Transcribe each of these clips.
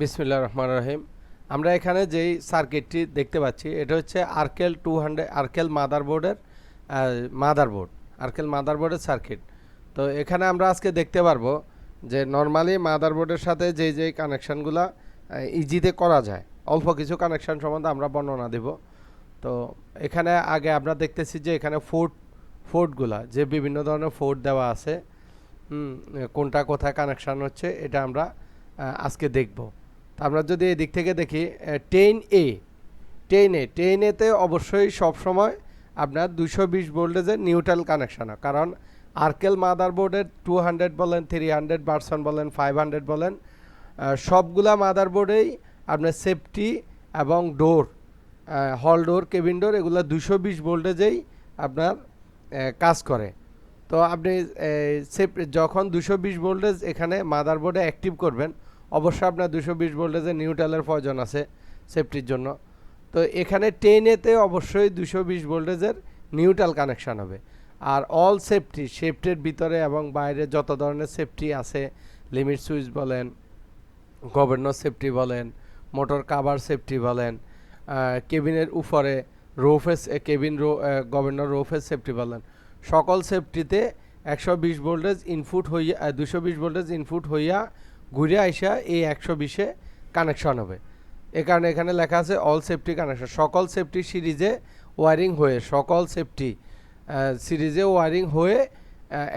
বিসমিল্লা রহমান রহিম। আমরা এখানে যেই সার্কিটটি দেখতে পাচ্ছি, এটা হচ্ছে আর্কেল টু হান্ড্রেড, আর্কেল মাদারবোর্ডের মাদারবোর্ড, আর্কেল মাদারবোর্ডের সার্কিট। তো এখানে আমরা আজকে দেখতে পারব যে নর্মালি মাদারবোর্ডের সাথে যেই যেই কানেকশানগুলো ইজিতে করা যায়, অল্প কিছু কানেকশান সম্বন্ধে আমরা বর্ণনা দেব। তো এখানে আগে আমরা দেখতেছি যে এখানে ফোর্ট, ফোর্টগুলা, যে বিভিন্ন ধরনের ফোর্ট দেওয়া আছে কোনটা কোথায় কানেকশান হচ্ছে, এটা আমরা আজকে দেখব। আমরা যদি এই দিক থেকে দেখি ten A ten A ten এতে অবশ্যই সবসময় আপনার দুশো বিশ ভোল্টেজের নিউট্রাল কানেকশান হয়। কারণ আর্কেল মাদারবোর্ডের টু হান্ড্রেড বলেন থ্রি হান্ড্রেড ভার্সন বলেন ফাইভ হান্ড্রেড বলেন সবগুলা মাদারবোর্ডেই আপনার সেফটি এবং ডোর হল ডোর কেবিন ডোর এগুলো দুশো বিশ ভোল্টেজেই আপনার কাজ করে। তো আপনি সেফ যখন দুশো বিশ ভোল্টেজ এখানে মাদারবোর্ডে অ্যাক্টিভ করবেন অবশ্যই আপনার দুশো বিশ ভোল্টেজের নিউট্রালের প্রয়োজন আছে সেফটির জন্য। তো এখানে টেনেতে অবশ্যই দুশো বিশ ভোল্টেজের নিউট্রাল কানেকশান হবে। আর অল সেফটি সেফটির ভিতরে এবং বাইরে যত ধরনের সেফটি আছে লিমিট সুইচ বলেন গভর্নর সেফটি বলেন মোটর কাভার সেফটি বলেন কেবিনের উপরে রোফেস কেবিন রো গভর্নর রোফেস সেফটি বলেন, সকল সেফটিতে একশো বিশ ভোল্টেজ ইনপুট হইয়া দুশো বিশ ভোল্টেজ ইনপুট হইয়া ঘুরে আইসা এই একশো বিশে কানেকশন হবে। এ কারণে এখানে লেখা আছে অল সেফটি কানেকশন সকল সেফটি সিরিজে ওয়ারিং হয়ে, সকল সেফটি সিরিজে ওয়ারিং হয়ে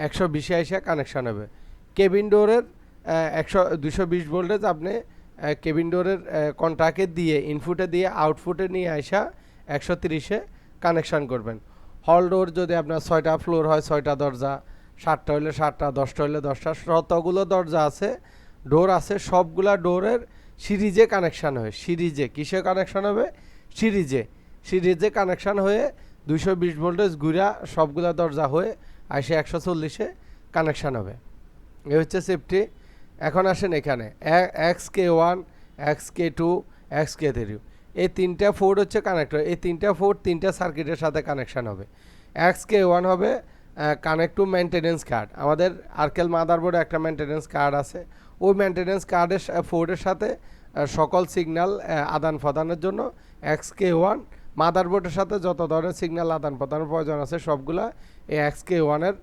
একশো বিশে আইসা কানেকশন হবে। কেবিন ডোরের একশো, দুশো বিশ ভোল্টেজ আপনি কেবিন ডোরের কন্ট্রাক্টে দিয়ে ইনপুটে দিয়ে আউটপুটে নিয়ে আসা একশো তিরিশে কানেকশান করবেন। হল ডোর যদি আপনার ছয়টা ফ্লোর হয়, ছয়টা দরজা, সাতটা হলে সাতটা, দশটা হলে দশটা যতগুলো দরজা আছে ডোর আছে, সবগুলা ডোরের সিরিজে কানেকশান হয়, সিরিজে। কিসে কানেকশান হবে? সিরিজে। সিরিজে কানেকশান হয়ে দুশো বিশ ভোল্টেজ ঘুরা সবগুলা দরজা হয়ে আসে একশো চল্লিশে কানেকশান হবে। এ হচ্ছে সেফটি এখন আসেন এখানে। X K one, X K two, X K three. এই তিনটা ফোর্ড হচ্ছে কানেক্টর এই তিনটা ফোর্ড তিনটা সার্কিটের সাথে কানেকশান হবে। এক্স কে ওয়ান হবে কানেক্ট টু মেনটেনেন্স কার্ড আমাদের আর্কেল মাদারবোর্ডে একটা মেনটেনেন্স কার্ড আছে। ওই মেনটেনেন্স কার্ডের ফোর্ডের সাথে সকল সিগন্যাল আদান প্রদানের জন্য এক্স কে ওয়ান মাদারবোর্ডের সাথে যত ধরনের সিগন্যাল আদান প্রদানের প্রয়োজন আছে, সবগুলা এই এক্স কে ওয়ানের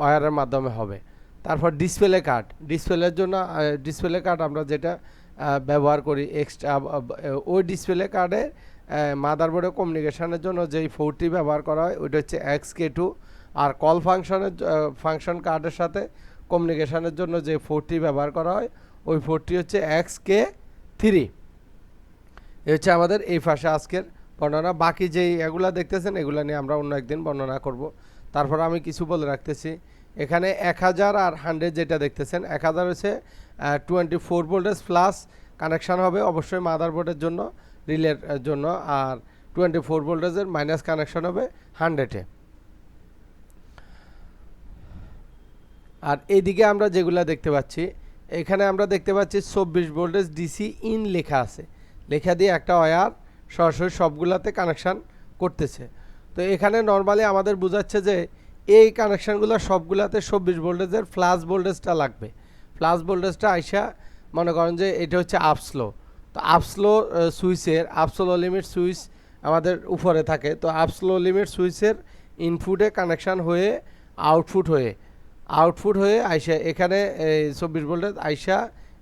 ওয়ারের মাধ্যমে হবে। তারপর ডিসপ্লে কার্ড ডিসপ্লের জন্য ডিসপ্লে কার্ড আমরা যেটা ব্যবহার করি এক্সট্রা ওই ডিসপ্লে কার্ডে মাদারবোর্ডে কমিউনিকেশনের জন্য যেই ফোরটি ব্যবহার করা হয়, ওইটা হচ্ছে এক্স কে টু আর কল ফাংশনের ফাংশন কার্ডের সাথে কমিউনিকেশনের জন্য যে ফোরটি ব্যবহার করা হয়, ওই ফোরটি হচ্ছে এক্স কে থ্রি এ হচ্ছে আমাদের এই পাশে আজকের বর্ণনা। বাকি যেই এগুলা দেখতেছেন, এগুলা নিয়ে আমরা অন্য একদিন বর্ণনা করব। তারপর আমি কিছু বলে রাখতেছি। এখানে এক হাজার আর হান্ড্রেড যেটা দেখতেছেন, এক হাজার হচ্ছে twenty four voltage plus connection হবে অবশ্যই মাদারবোর্ডের জন্য রিলের জন্য। আর টোয়েন্টি ফোর ভোল্টেজের মাইনাস কানেকশান হবে হান্ড্রেডে আর এইদিকে আমরা যেগুলা দেখতে পাচ্ছি, এখানে আমরা দেখতে পাচ্ছি চব্বিশ ভোল্টেজ ডিসি ইন লেখা আছে। লেখা দিয়ে একটা ওয়ার সরাসরি সবগুলাতে কানেকশান করতেছে। তো এখানে নর্মালি আমাদের বোঝাচ্ছে যে, এই কানেকশানগুলো সবগুলাতে চব্বিশ ভোল্টেজের ফ্লাশ ভোল্টেজটা লাগবে। ফ্লাশ ভোল্টেজটা আইসা মনে করেন যে এটা হচ্ছে আপস্লো তো আপস্লো সুইচের আপস্লো লিমিট সুইচ আমাদের উপরে থাকে। তো আপস্লো লিমিট সুইচের ইনপুটে কানেকশান হয়ে আউটপুট হয়ে আউটপুট হয়ে আইসা এখানে এই চব্বিশ ভোল্টেজ আইসা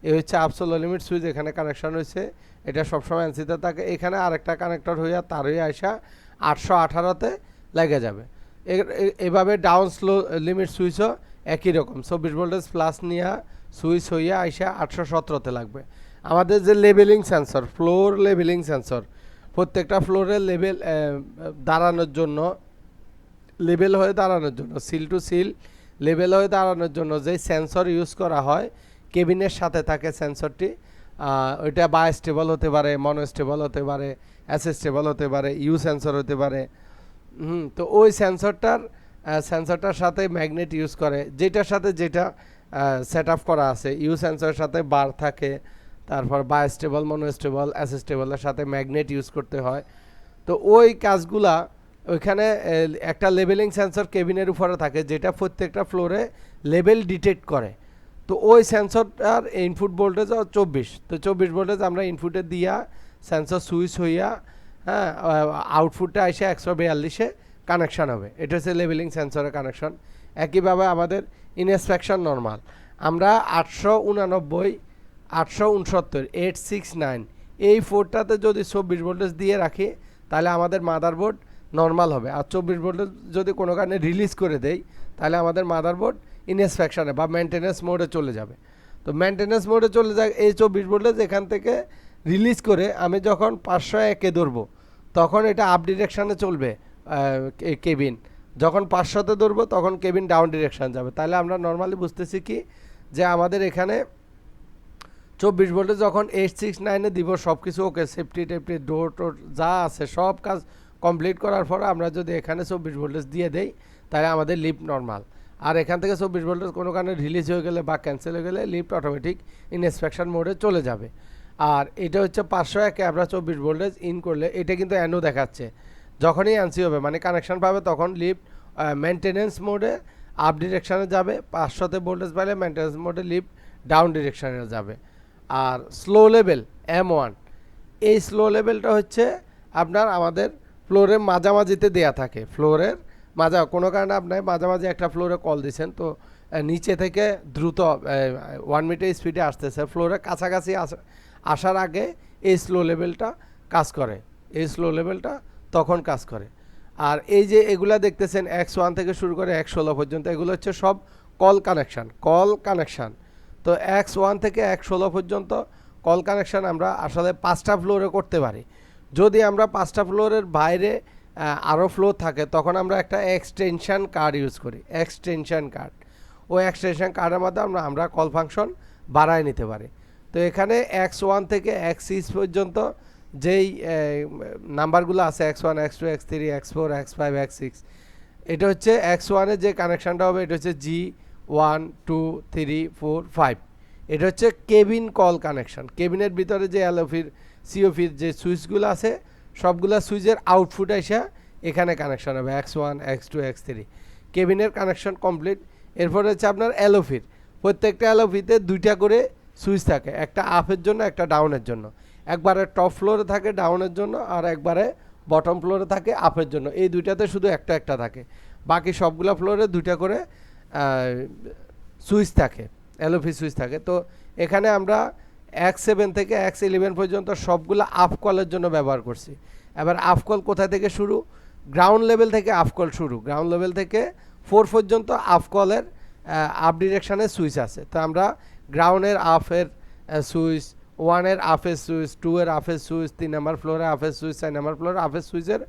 এ হচ্ছে আপসোল লিমিট সুইচ এখানে কানেকশন হয়েছে এটা সবসময় এনসিতে থাকে। এখানে আরেকটা কানেক্টর হইয়া তার হয়ে আইসা আটশো আঠারোতে লেগে যাবে। এভাবে ডাউন স্লো লিমিট সুইচও একই রকম। চব্বিশ ভোল্টেজ প্লাস নিয়ে সুইচ হইয়া আইসা আটশো সতেরোতে লাগবে। আমাদের যে levelling sensor floor levelling sensor প্রত্যেকটা ফ্লোরের লেভেল দাঁড়ানোর জন্য লেভেল হয়ে দাঁড়ানোর জন্য সিল টু সিল লেভেল হয়ে দাঁড়ানোর জন্য যে সেন্সর ইউজ করা হয়, কেবিনের সাথে থাকে সেন্সরটি ওইটা বা স্টেবল হতে পারে মনো স্টেবল হতে পারে অ্যাস স্টেবল হতে পারে, ইউ সেন্সর হতে পারে। হুম, তো ওই সেন্সরটার সেন্সরটার সাথে ম্যাগনেট ইউজ করে, যেটার সাথে যেটা সেট আপ করা আছে, ইউ সেন্সরের সাথে বার থাকে, তারপর বা স্টেবল মনো স্টেবল অ্যাস স্টেবলের সাথে ম্যাগনেট ইউজ করতে হয়। তো ওই কাজগুলা ওইখানে একটা লেভেলিং সেন্সর কেবিনের উপরে থাকে, যেটা প্রত্যেকটা ফ্লোরে লেভেল ডিটেক্ট করে। তো ওই সেন্সরটার ইনপুট ভোল্টেজ চব্বিশ। তো চব্বিশ ভোল্টেজ আমরা ইনপুটে দিয়া সেন্সর সুইচ হইয়া হ্যাঁ আউটপুটটা এসে একশো বিয়াল্লিশে কানেকশন হবে। এটা হচ্ছে লেভেলিং সেন্সরের কানেকশন একইভাবে আমাদের ইনস্পেকশন নর্মাল আমরা আটশো উনানব্বই, আটশো উনসত্তর এইট সিক্স নাইন এই ফোরটাতে যদি চব্বিশ ভোল্টেজ দিয়ে রাখি, তাহলে আমাদের মাদারবোর্ড নর্মাল হবে। আর চব্বিশ ভোল্টেজ যদি কোনো কারণে রিলিজ করে দেই, তাহলে আমাদের মাদারবোর্ড ইনস্পেকশনে বা মেনটেন্যান্স মোডে চলে যাবে। তো মেনটেন্যান্স মোডে চলে যায় এই চব্বিশ ভোল্টেজ এখান থেকে রিলিজ করে আমি যখন পাঁচশো একে ধরবো, তখন এটা আপ ডিরেকশানে চলবে কেবিন যখন পাঁচশোতে ধরবো, তখন কেবিন ডাউন ডিরেকশান যাবে। তাহলে আমরা নর্মালি বুঝতেছি কি, যে আমাদের এখানে চব্বিশ ভোল্টে যখন এইট সিক্স নাইনে দিব সব কিছু ওকে সেফটি টেফটি ডোর টোর যা আছে, সব কাজ কমপ্লিট করার পর আমরা যদি এখানে চব্বিশ ভোল্টেজ দিয়ে দেই, তাহলে আমাদের লিফট নর্মাল। আর এখান থেকে চব্বিশ ভোল্টেজ কোনো কারণে রিলিজ হয়ে গেলে বা ক্যান্সেল হয়ে গেলে লিফট অটোমেটিক ইনস্পেকশন মোডে চলে যাবে। আর এটা হচ্ছে পাঁচশো একে আমরা চব্বিশ ভোল্টেজ ইন করলে এটা কিন্তু অ্যানো দেখাচ্ছে। যখনই অ্যান্সি হবে মানে কানেকশন পাবে তখন লিফট মেনটেনেন্স মোডে আপ ডিরেকশানে যাবে, পাঁচশোতে ভোল্টেজ পাইলে মেনটেনেন্স মোডে লিফট ডাউন ডিরেকশানে যাবে। আর স্লো লেভেল এম ওয়ান এই স্লো লেভেলটা হচ্ছে আপনার আমাদের ফ্লোরের মাঝামাঝিতে দেয়া থাকে, ফ্লোরের মাঝা কোনো কারণে আপনার মাঝামাঝি একটা ফ্লোরে কল দিচ্ছেন, তো নিচে থেকে দ্রুত ওয়ান মিটার স্পিডে আসতেছে ফ্লোরের কাছাকাছি আসা- আসার আগে এই স্লো লেভেলটা কাজ করে, এই স্লো লেভেলটা তখন কাজ করে। আর এই যে এগুলা দেখতেছেন এক্স ওয়ান থেকে শুরু করে এক্স ষোলো পর্যন্ত, এগুলো হচ্ছে সব কল কানেকশান কল কানেকশান তো এক্স ওয়ান থেকে এক ষোলো পর্যন্ত কল কানেকশান আমরা আসলে পাঁচটা ফ্লোরে করতে পারি। যদি আমরা পাঁচটা ফ্লোরের বাইরে আরও ফ্লোর থাকে, তখন আমরা একটা এক্সটেনশন কার্ড ইউজ করি। এক্সটেনশন কার্ড ওই এক্সটেনশন কার্ডের মাধ্যমে আমরা আমরা কল ফাংশন বাড়ায় নিতে পারি। তো এখানে এক্স ওয়ান থেকে এক্স সিক্স পর্যন্ত যেই নাম্বারগুলো আছে X one X two X three X four X five X six এটা হচ্ছে এক্স ওয়ানের যে কানেকশানটা হবে, এটা হচ্ছে G one two three four five এটা হচ্ছে কেবিন কল কানেকশন কেবিনের ভিতরে যে এলোফির সিওফির যে সুইচগুলো আছে, সবগুলা সুইচের আউটপুট এসে এখানে কানেকশন হবে X one X two X three কেবিনের কানেকশন কমপ্লিট এরপরে হচ্ছে আপনার অ্যালোফির প্রত্যেকটা এলোফিতে দুইটা করে সুইচ থাকে, একটা আপের জন্য, একটা ডাউনের জন্য। একবারে টপ ফ্লোরে থাকে ডাউনের জন্য, আর একবারে বটম ফ্লোরে থাকে আপের জন্য। এই দুইটাতে শুধু একটা একটা থাকে। বাকি সবগুলো ফ্লোরে দুইটা করে সুইচ থাকে এলোফি সুইচ থাকে। তো এখানে আমরা এক্স সেভেন থেকে এক্স ইলেভেন পর্যন্ত সবগুলো আপ কলের জন্য ব্যবহার করছি। এবার আপ কল কোথা থেকে শুরু? গ্রাউন্ড লেভেল থেকে আপ কল শুরু। গ্রাউন্ড লেভেল থেকে ফোর পর্যন্ত আপ কলের আপ ডিরেকশানের সুইচ আছে। তো আমরা গ্রাউন্ডের আফের সুইচ ওয়ানের আফের সুইচ টু এর আফের সুইচ তিন নাম্বার ফ্লোরে আফের সুইচ চার নাম্বার ফ্লোরে আফের সুইচের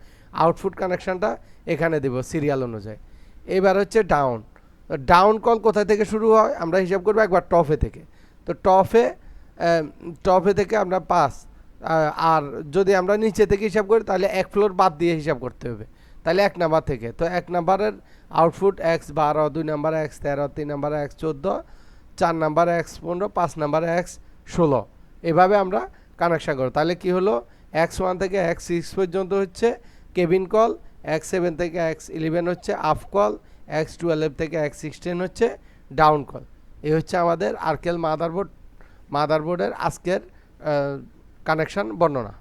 আউটপুট কানেকশানটা এখানে দেব সিরিয়াল অনুযায়ী। এবার হচ্ছে ডাউন ডাউন কল কোথা থেকে শুরু হয়? আমরা হিসাব করব একবার টফে থেকে। তো টফে টফে থেকে আমরা পাস আর যদি আমরা নিচে থেকে হিসাব করি, তাহলে এক ফ্লোর বাদ দিয়ে হিসাব করতে হবে। তাহলে এক নাম্বার থেকে। তো এক নাম্বারের আউটপুট এক্স বারো, দুই নাম্বার এক্স তেরো, তিন নাম্বার এক্স চোদ্দ, চার নাম্বার এক্স পনেরো, পাঁচ নাম্বার এক্স ষোলো। এভাবে আমরা কানেকশান করব। তাহলে কি হলো? এক্স ওয়ান থেকে এক্স সিক্স পর্যন্ত হচ্ছে কেবিন কল এক্স সেভেন থেকে এক্স ইলেভেন হচ্ছে আপ কল এক্স টুয়েলভ থেকে এক্স সিক্সটিন হচ্ছে ডাউন কল এই হচ্ছে আমাদের আর্কেল মাদারবোর্ড মাদারবোর্ডের আজকের কানেকশন বর্ণনা।